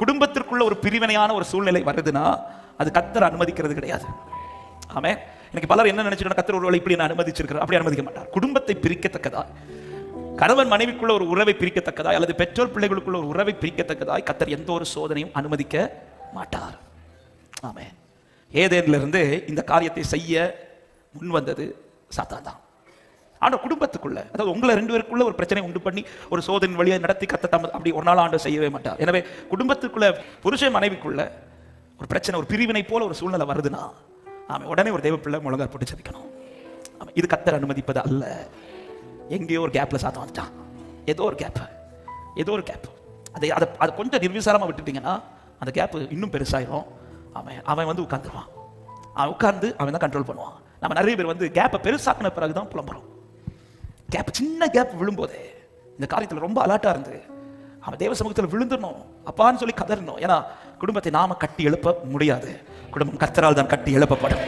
குடும்பத்திற்குள்ள ஒரு பிரிவினையான ஒரு சூழ்நிலை வருதுன்னா அது கத்தர் அனுமதிக்கிறது கிடையாது. ஆமே எனக்கு பலர் என்ன நினைச்சிட்டு கத்தர் ஒருவேளை இப்படி நான் அனுமதிச்சிருக்கிறேன் அப்படி அனுமதிக்க மாட்டார். குடும்பத்தை பிரிக்கத்தக்கதா கணவன் மனைவிக்குள்ள ஒரு உறவை பிரிக்கத்தக்கதாய் அல்லது பெற்றோர் பிள்ளைகளுக்குள்ள ஒரு உறவை பிரிக்கத்தக்கதாய் கத்தர் எந்த ஒரு சோதனையும் அனுமதிக்க மாட்டார். ஆமே ஏதேனிலிருந்து இந்த காரியத்தை செய்ய முன் வந்தது சாத்தான் தான் ஆனால் குடும்பத்துக்குள்ள அதாவது உங்களை ரெண்டு பேருக்குள்ள ஒரு பிரச்சனை உண்டு பண்ணி ஒரு சோதனை வழியை நடத்தி கத்த தம் அப்படி ஒரு நாள் ஆண்டு செய்யவே மாட்டார். எனவே குடும்பத்துக்குள்ள புருஷன் மனைவிக்குள்ள ஒரு பிரச்சனை ஒரு பிரிவினை போல ஒரு சூழ்நிலை வருதுன்னா ஆமாம் உடனே ஒரு தெய்வ பிள்ளை முழங்கால் போட்டு ஜெபிக்கணும். ஆமாம் இது கத்தர் அனுமதிப்பது அல்ல. எங்கேயோ ஒரு கேப்பில் சாத்தம் வந்துட்டான். ஏதோ ஒரு கேப் ஏதோ ஒரு கேப் அதை அதை அதை கொஞ்சம் நிர்விசாரமாக விட்டுட்டீங்கன்னா அந்த கேப்பு இன்னும் பெருசாயிரும். அவன் அவன் வந்து உட்காந்துருவான் அவன் உட்கார்ந்து அவன் தான் கண்ட்ரோல் பண்ணுவான். நம்ம நிறைய பேர் வந்து கேப்பை பெருசாக்கின பிறகு தான் புலம்புறோம். கேப் சின்ன கேப் விழும்போதே இந்த காரியத்தில் ரொம்ப அலாட்டாக இருந்து அவன் தேவ சமூகத்தில் விழுந்துடணும் அப்பான்னு சொல்லி கதறணும் ஏன்னா குடும்பத்தை நாம கட்டி எழுப்ப முடியாது. குடும்பம் கத்தரால் தான் கட்டி எழுப்பப்படும்.